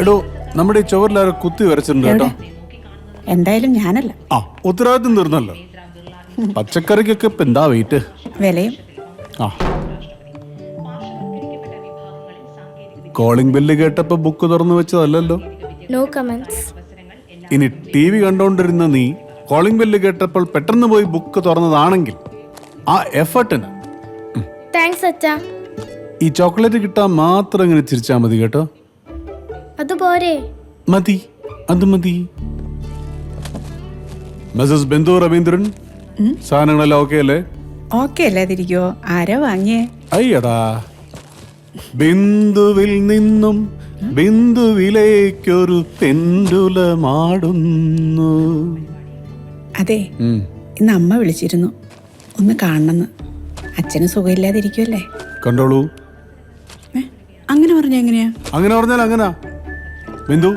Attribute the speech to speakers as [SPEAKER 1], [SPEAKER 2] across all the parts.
[SPEAKER 1] എടോ നമ്മുടെ ഈ ചുവരിലാരോ കുത്തി വരച്ചിട്ടുണ്ട് കേട്ടോ.
[SPEAKER 2] എന്തായാലും ഞാനല്ല.
[SPEAKER 1] ആ ഉത്തരവാദിത്വം തീർന്നല്ലോ. പച്ചക്കറിക്കൊക്കെ ഇപ്പൊ എന്താ വെയിറ്റ്
[SPEAKER 2] വിലയും.
[SPEAKER 1] ആ. കോളിംഗ് ബെല്ല് കേട്ടപ്പോ ബുക്ക് തുറന്നു വെച്ചതല്ലല്ലോ.
[SPEAKER 3] നോ കമന്റ്സ്
[SPEAKER 1] ഇനി ടി വി കണ്ടോണ്ടിരുന്ന നീ കോളിംഗ് ബെല്ല് കേട്ടപ്പോൾ പെട്ടെന്ന് പോയി ബുക്ക് തുറന്നതാണെങ്കിൽ ആ എഫർട്ടിന്
[SPEAKER 3] താങ്ക്സ് അച്ഛാ.
[SPEAKER 1] ഈ ചോക്ലേറ്റ് കിട്ടാൻ മാത്രം ഇങ്ങനെ ചിരിച്ചാൽ മതി കേട്ടോ.
[SPEAKER 3] അത് പോരെ
[SPEAKER 1] മതി അത് മതി. മിസസ് ബിന്ദു രവീന്ദ്രൻ സാധനങ്ങളെല്ലാം ഓക്കെ അല്ലേ?
[SPEAKER 2] ഓക്കെ അല്ലാതിരിക്കോ ആരാ വാങ്ങിയേ?
[SPEAKER 1] അയ്യടാ. ബിന്ദുവിൽ നിന്നും ബിന്ദുവിലേക്കൊരു പെൻഡുലമാടുന്നു.
[SPEAKER 2] അതെ. ഇന്ന് അമ്മ വിളിച്ചിരുന്നു. ഒന്ന് കാണണമെന്ന്. അച്ഛന് സുഖമില്ലാതിരിക്കുമല്ലേ
[SPEAKER 1] കണ്ടോളൂ.
[SPEAKER 2] അങ്ങനെ പറഞ്ഞ എങ്ങനെയാ?
[SPEAKER 1] അങ്ങനെ പറഞ്ഞാൽ അങ്ങനെ. ബിന്ദു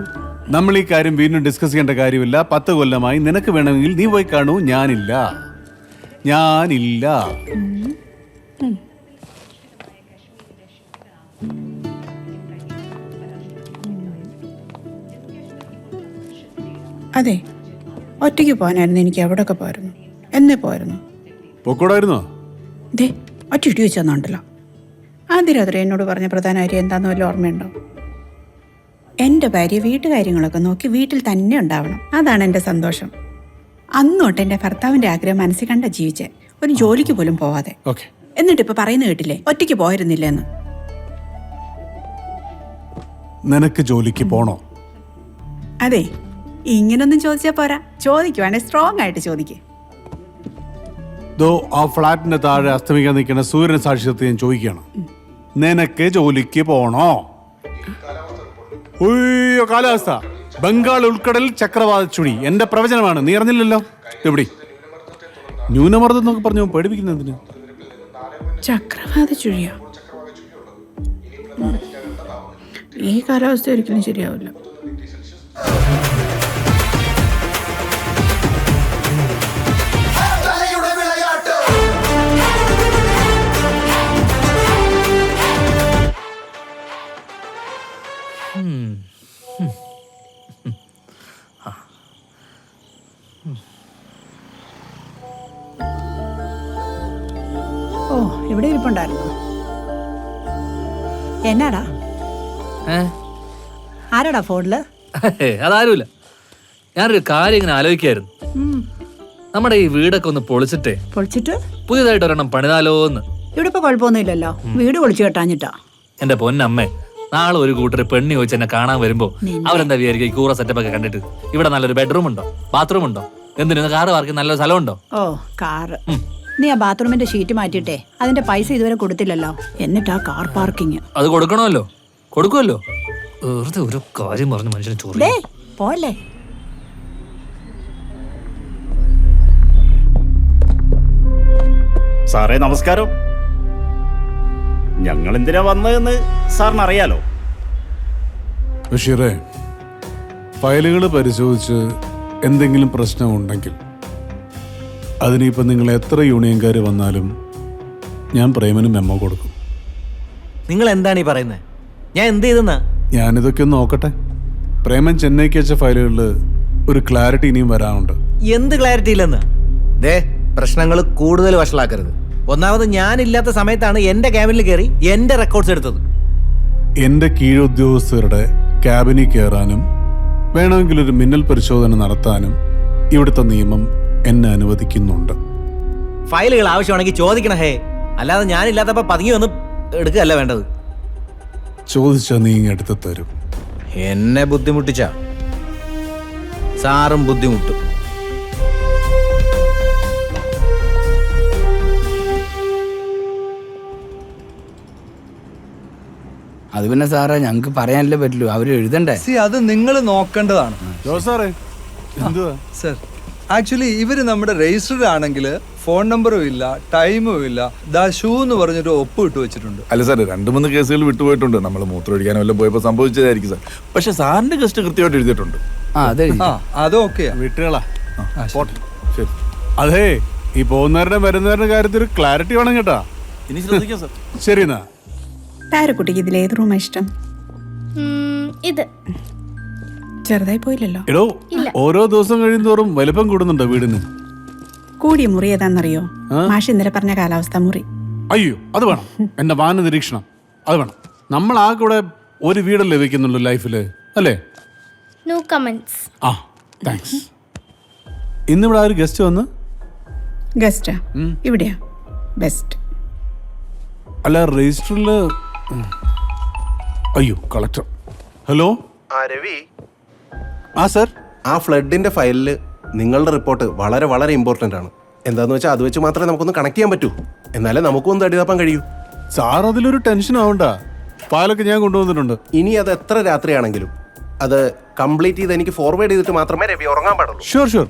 [SPEAKER 1] നമ്മൾ ഈ കാര്യം വീണ്ടും ഡിസ്കസ് ചെയ്യേണ്ട കാര്യമില്ല. പത്ത് കൊല്ലമായി നിനക്ക് വേണമെങ്കിൽ നീ പോയി കാണൂ. ഞാനില്ല. ഞാനില്ല.
[SPEAKER 2] അതെ ഒറ്റയ്ക്ക് പോകാനായിരുന്നു എനിക്ക് എവിടെയൊക്കെ പോയിരുന്നു എന്നെ പോയിരുന്നു
[SPEAKER 1] പൊക്കോടായിരുന്നോ?
[SPEAKER 2] ദേ ഒറ്റ ഇടി വെച്ച് തന്നുണ്ടല്ലോ ആദ്യ രാത്രി എന്നോട് പറഞ്ഞ പ്രധാന കാര്യം എന്താണെന്ന് വല്ല ഓർമ്മയുണ്ടോ? എന്റെ ഭാര്യ വീട്ടുകാര്യങ്ങളൊക്കെ നോക്കി വീട്ടിൽ തന്നെ ഉണ്ടാവണം. അതാണ് എന്റെ സന്തോഷം. അന്നോട്ട് എന്റെ ഭർത്താവിന്റെ ആഗ്രഹം മനസ്സിൽ കണ്ട ജീവിച്ചേ ഒരു ജോലിക്ക് പോലും പോവാതെ.
[SPEAKER 1] ഓക്കെ.
[SPEAKER 2] എന്നിട്ട് ഇപ്പൊ പറയുന്ന കേട്ടില്ലേ? ഒറ്റയ്ക്ക് പോയിരുന്നില്ലെന്ന്.
[SPEAKER 1] നിനക്ക് ജോലിക്ക് പോണോ?
[SPEAKER 2] അതെ. ഇങ്ങനൊന്നും ചോദിച്ചാ പോരാ. ചോദിക്കുവാണെ സ്ട്രോങ് ആയിട്ട് ചോദിക്കേ.
[SPEAKER 1] ദോ ആ ഫ്ലാറ്റിന്റെ താഴെ അസ്തമിക്കാൻ നിൽക്കുന്ന സൂര്യൻ സാക്ഷ്യത്തെ ഞാൻ ചോദിക്കുകയാണ്. നിനക്ക് ജോലിക്ക് പോണോ? ഉയ്യോ കാലാവസ്ഥ. ബംഗാൾ ഉൾക്കടൽ ചക്രവാത ചുഴി എന്റെ പ്രവചനമാണ്. നീ അറിഞ്ഞില്ലല്ലോ? എവിടെ? ന്യൂനമർദ്ദം എന്നൊക്കെ പറഞ്ഞു പേടിപ്പിക്കുന്നതിന്
[SPEAKER 2] ചക്രവാത ചുഴിയോ. ഈ കാലാവസ്ഥ ഒരിക്കലും ശരിയാവില്ല. ഓ ഇവിടെ ഇരിപ്പുണ്ടായിരുന്നു. എന്നാടാ? ആരാടാ
[SPEAKER 4] ഫോണിൽ? അതാരുമില്ല. ഞാനൊരു കാര്യം ഇങ്ങനെ ആലോചിക്കായിരുന്നു. നമ്മുടെ ഈ വീടൊക്കെ ഒന്ന് പൊളിച്ചിട്ടേ.
[SPEAKER 2] പൊളിച്ചിട്ട്?
[SPEAKER 4] പുതിയതായിട്ട് ഒരെണ്ണം പണിതാലോ എന്ന്
[SPEAKER 2] ഇവിടെ ഇപ്പൊ കുഴപ്പമൊന്നുമില്ലല്ലോ. വീട് പൊളിച്ചു കെട്ടാഞ്ഞിട്ടാ.
[SPEAKER 4] എന്റെ പൊന്നമ്മേ നാളെ ഒരു കൂട്ടർ പെണ്ണി ചോദിച്ച് എന്നെ കാണാൻ വരുമ്പോ അവരെന്താ വിചാരിക്കും ഈ കൂറ സെറ്റപ്പ് ഒക്കെ കണ്ടിട്ട്. ഇവിടെ നല്ലൊരു ബെഡ്റൂം ഉണ്ടോ? ബാത്റൂം ഉണ്ടോ? എന്തിനു? കാറ് പാർക്ക് നല്ലൊരു സ്ഥലം ഉണ്ടോ?
[SPEAKER 5] ഓ കാറ് നീ ആ ബാത്റൂമിന്റെ ഷീറ്റ് മാറ്റിയിട്ടേ അതിന്റെ പൈസ ഇതുവരെ കൊടുത്തില്ലല്ലോ. എന്നിട്ട് ആ കാർ പാർക്കിങ്
[SPEAKER 4] അത് കൊടുക്കണമല്ലോ. കൊടുക്കുമല്ലോ. വെറുതെ ഒരു കാര്യം പറഞ്ഞ് മനുഷ്യന് ചോറി
[SPEAKER 5] പോലെ
[SPEAKER 6] സാറേ നമസ്കാരം. ഞങ്ങൾ എന്തിനാ വന്നതെന്ന് സാറിന് അറിയാലോ
[SPEAKER 1] ബഷീറേ ഫയലുകൾ പരിശോധിച്ച് എന്തെങ്കിലും പ്രശ്നമുണ്ടെങ്കിൽ അതിനിപ്പോൾ നിങ്ങൾ എത്ര യൂണിയൻകാർ വന്നാലും ഞാൻ പ്രേമന് മെമ്മോ കൊടുക്കും.
[SPEAKER 7] നിങ്ങൾ എന്താണ് ഈ പറയുന്നത് ഞാൻ എന്ത് ചെയ്തെന്നാ?
[SPEAKER 1] ഞാനിതൊക്കെ ഒന്ന് നോക്കട്ടെ. പ്രേമൻ ചെന്നൈക്ക് വെച്ച ഫയലുകളിൽ ഒരു ക്ലാരിറ്റി ഇനിയും വരാനുണ്ട്.
[SPEAKER 7] എന്ത് ക്ലാരിറ്റി ഇല്ലെന്ന്? ദേ പ്രശ്നങ്ങൾ കൂടുതൽ വഷളാക്കരുത്. ഒന്നാമത് ഞാനില്ലാത്ത സമയത്താണ് എന്റെ ക്യാബിനിൽ കയറി എന്റെ റെക്കോർഡ്സ് എടുത്തത്.
[SPEAKER 1] എന്റെ കീഴുദ്യോഗസ്ഥരുടെ ക്യാബിനിൽ കയറാനും വേണമെങ്കിൽ ഒരു മിന്നൽ പരിശോധന നടത്താനും ഇവിടുത്തെ നിയമം എന്നെ അനുവദിക്കുന്നുണ്ട്.
[SPEAKER 7] ഫയലുകൾ ആവശ്യമാണെങ്കിൽ ചോദിക്കണം ഹേ. അല്ലാതെ ഞാനില്ലാത്തപ്പോ പതുങ്ങി വന്ന് എടുക്കുകയല്ല വേണ്ടത്.
[SPEAKER 1] ചോദിച്ചാൽ നീ ഇങ്ങ് എടുത്ത് തരും.
[SPEAKER 7] എന്നെ ബുദ്ധിമുട്ടിച്ച? സാറും ബുദ്ധിമുട്ടും.
[SPEAKER 8] അത് പിന്നെ സാറേ ഞങ്ങൾക്ക് പറയാനല്ലേ പറ്റുള്ളൂ അവർ എഴുതണ്ടേ?
[SPEAKER 9] സി അത് നിങ്ങൾ നോക്കേണ്ടതാണ്.
[SPEAKER 1] സാറേ എന്തുവാ?
[SPEAKER 9] സർ ആക്ച്വലി ഇവർ നമ്മുടെ രജിസ്റ്റർഡ് ആണെങ്കിൽ ഫോൺ നമ്പറും ഇല്ല ടൈമും ഇല്ല. ദാ ഷൂ എന്ന് പറഞ്ഞൊരു ഒപ്പ് ഇട്ട് വെച്ചിട്ടുണ്ട്.
[SPEAKER 10] അല്ല സാർ രണ്ട് മൂന്ന് കേസുകൾ വിട്ടുപോയിട്ടുണ്ട്. നമ്മൾ മൂത്രമൊഴിക്കാനോ വല്ലതും പോയപ്പോൾ സംഭവിച്ചതായിരിക്കും സാർ. പക്ഷെ സാറിന്റെ ഗസ്റ്റ് കൃത്യമായിട്ട് എഴുതിയിട്ടുണ്ട്.
[SPEAKER 8] ആ അതെ
[SPEAKER 9] ആ അത് ഓക്കെയാ.
[SPEAKER 1] വിട്ടുകളാ. പോട്ടെ. ശരി. അതെ ഈ പോകുന്നവരുടെ വരുന്നവരുടെ കാര്യത്തിൽ ഒരു ക്ലാരിറ്റി വേണം കേട്ടാ.
[SPEAKER 10] ഇനി ശ്രദ്ധിക്കാം സാർ.
[SPEAKER 1] ശരി എന്നാ.
[SPEAKER 2] താരക്കുട്ടിക്ക് ഇതിൽ ഏത് റൂമാ ഇഷ്ടം?
[SPEAKER 3] ഇത്.
[SPEAKER 2] ചെറുതായി പോയില്ലല്ലോ.
[SPEAKER 1] എടോ
[SPEAKER 3] ഇല്ല.
[SPEAKER 1] ഓരോ ദിവസം കഴിയുന്തോറും വലിപ്പം കൂടുന്നുണ്ടോ വീടിന്?
[SPEAKER 2] കൂടിയ മുറി ഏതാണെന്നറിയോ മാഷി ഇന്നലെ പറഞ്ഞ കാലാവസ്ഥ മുറി.
[SPEAKER 1] അയ്യോ അത് വേണം. എന്റെ വാന നിരീക്ഷണം. അത് വേണം. നമ്മൾ ആ കൂടെ ഒരു വീടല്ലേ വെക്കുന്നുള്ളൂ ലൈഫിൽ അല്ലേ?
[SPEAKER 3] നോ കമന്റ്സ്
[SPEAKER 1] ആ താങ്ക്സ് ഇന്നിവിടെ ആ ഒരു ഗസ്റ്റ് വന്ന്
[SPEAKER 2] ഗസ്റ്റാ ഇവിടെയാ. ബെസ്റ്റ്
[SPEAKER 1] അല്ല രജിസ്റ്ററിൽ അയ്യോ കളക്ടർ. ഹലോ?
[SPEAKER 11] ആ രവി.
[SPEAKER 1] ആ സർ?
[SPEAKER 11] ആ ഫ്ലഡിന്റെ ഫയലിൽ നിങ്ങളുടെ റിപ്പോർട്ട് വളരെ വളരെ ഇമ്പോർട്ടന്റ് ആണ്. എന്താന്ന് വെച്ചാൽ അത് വെച്ച് മാത്രമേ നമുക്കൊന്ന് കണക്ട് ചെയ്യാൻ പറ്റൂ. എന്നാലേ നമുക്കൊന്ന് തടിതാപ്പാൻ കഴിയൂ.
[SPEAKER 1] സാർ അതിലൊരു ടെൻഷൻ ആവണ്ട. ഫയലൊക്കെ ഞാൻ കൊണ്ടുവന്നിട്ടുണ്ട്.
[SPEAKER 11] ഇനി അത് എത്ര രാത്രിയാണെങ്കിലും അത് കംപ്ലീറ്റ് ചെയ്ത് എനിക്ക് ഫോർവേഡ് ചെയ്തിട്ട് മാത്രമേ രവി ഉറങ്ങാൻ പാടുള്ളൂ.
[SPEAKER 1] Sure sure